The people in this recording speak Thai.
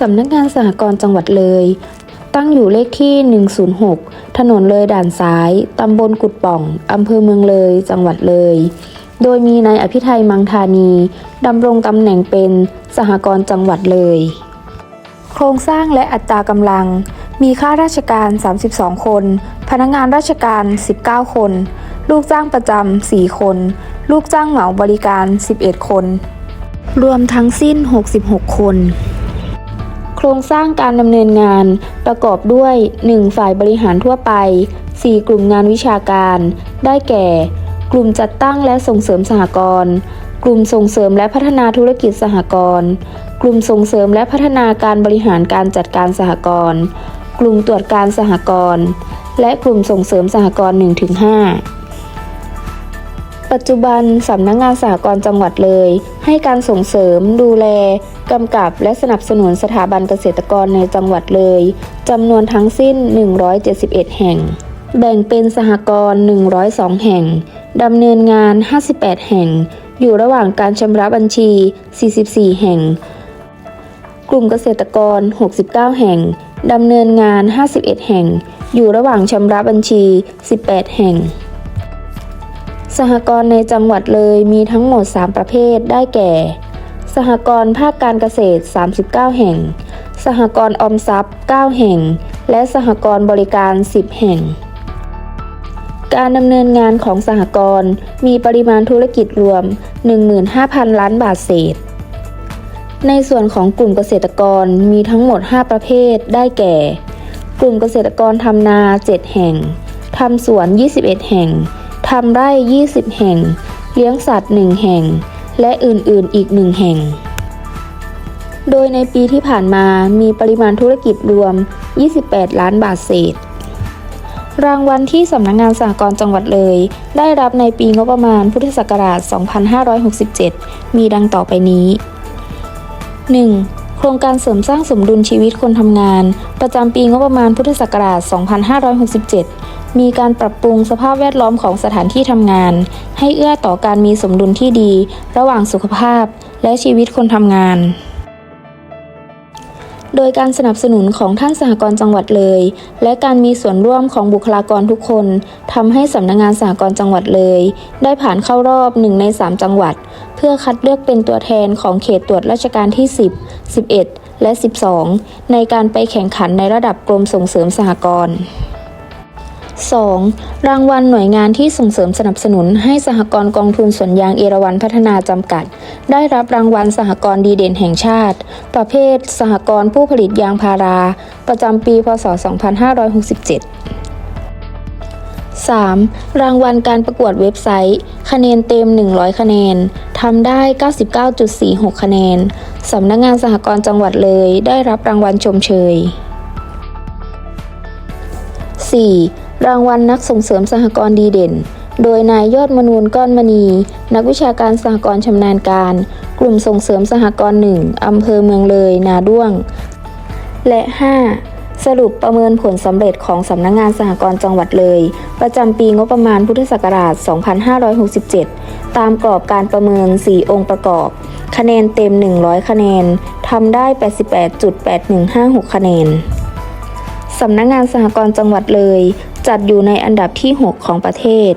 สำนักงานสหกรณ์จังหวัดเลย ตั้งอยู่เลขที่ 106 ถนนเลยด่านซ้าย ตำบลกุดป่อง อำเภอเมืองเลย จังหวัดเลย โดยมีนายอภิไทยมังธานีดำรงตำแหน่งเป็นสหกรณ์จังหวัดเลย โครงสร้างและอัตรากำลัง มีข้าราชการ 32 คน พนักงานราชการ 19 คน ลูกจ้างประจำ 4 คน ลูกจ้างเหมาบริการ 11 คน รวมทั้งสิ้น 66 คน ครงสร้างการดำเนินงานประกอบด้วย 1. ฝ่ายบริหารทั่วไป 4. กลุ่มงานวิชาการ ได้แก่ กลุ่มจัดตั้งและส่งเสริมสหกรณ์กลุ่มส่งเสริมและพัฒนาธุรกิจสหกรณ์กลุ่มส่งเสริมและพัฒนาการบริหารการจัดการสหกรณ์กลุ่มตรวจการสหกรณ์และกลุ่มส่งเสริมสหกรณ์1-5ปัจจุบัน สำนักงงานสหกรณ์จังหวัดเลย ให้การส่งเสริมดูแล กำกับและสนับสนุนสถาบันเกษตรกรในจังหวัดเลยจำนวนทั้งสิ้น 171 แห่ง แบ่งเป็นสหกรณ์ 102 แห่ง ดำเนินงาน 58 แห่ง อยู่ระหว่างการชำระบัญชี 44 แห่ง กลุ่มเกษตรกร 69 แห่ง ดำเนินงาน 51 แห่ง อยู่ระหว่างชำระบัญชี 18 แห่งสหกรณ์ในจังหวัดเลยมีทั้งหมด 3 ประเภทได้แก่ สหกรณ์ภาคการเกษตร 39 แห่ง สหกรณ์ออมทรัพย์ 9 แห่ง และสหกรณ์บริการ 10 แห่ง การดำเนินงานของสหกรณ์มีปริมาณธุรกิจรวม 15,000 ล้านบาทเศษ ในส่วนของกลุ่มเกษตรกรมีทั้งหมด 5 ประเภท ได้แก่ กลุ่มเกษตรกรทำนา 7 แห่ง ทำสวน 21 แห่ง ทำไร่ 20 แห่ง เลี้ยงสัตว์ 1 แห่ง และอื่นๆอีก1แห่ง โดยในปีที่ผ่านมามีปริมาณธุรกิจรวม 28 ล้านบาทเศษ รางวัลที่สำนักงงานสหกรณ์จังหวัดเลย ได้รับในปีงบประมาณพุทธศักราช 2567 มีดังต่อไปนี้ 1. โครงการเสริมสร้างสมดุลชีวิตคนทำงาน ประจำปีงบประมาณพุทธศักราช 2567 มีการปรับปรุงสภาพแวดล้อมของสถานที่ทำงาน ให้เอื้อต่อการมีสมดุลที่ดี ระหว่างสุขภาพ และชีวิตคนทำงาน โดยการสนับสนุนของท่านสหกรณ์จังหวัดเลย และการมีส่วนร่วมของบุคลากรทุกคนทำให้สำนักงงานสหกรณ์จังหวัดเลย ได้ผ่านเข้ารอบ1ใน3 จังหวัด เพื่อคัดเลือกเป็นตัวแทนของเขตตรวจราชการที่ 10 11 และ 12 ในการไปแข่งขันในระดับกรมส่งเสริมสหกรณ์ 2. รางวัลหน่วยงานที่ส่งเสริมสนับสนุนให้สหกรณ์กองทุนสวนยางเอราวัณพัฒนาจำกัด ได้รับรางวัลสหกรณ์ดีเด่นแห่งชาติ ประเภท สหกรณ์ผู้ผลิตยางพารา ประจำปี พศ 2567 3. รางวัลการประกวดเว็บไซต์ คะแนนเต็ม 100 คะแนน ทำได้ 99.46 คะแนน สำนักงานสหกรณ์จังหวัดเลย ได้รับรางวัลชมเชย 4. รางวัลนักส่งเสริมสหกรณ์ดีเด่น โดยนายยอดมนูนก้อนมณี นักวิชาการสหกรณ์ชำนาญการ กลุ่มส่งเสริมสหกรณ์หนึ่งอำเภอเมืองเลย นาด้วง และ 5. สรุปประเมินผลสำเร็จของสำนักงงานสหกรณ์จังหวัดเลย ประจำปีงบประมาณพุทธศักราช 2567 ตามกรอบการประเมิน 4 องค์ประกอบ คะแนนเต็ม 100 คะแนนทำได้ 88.8156 คะแนน สำนักงงานสหกรณ์จังหวัดเลย จัดอยู่ในอันดับที่ 6 ของประเทศ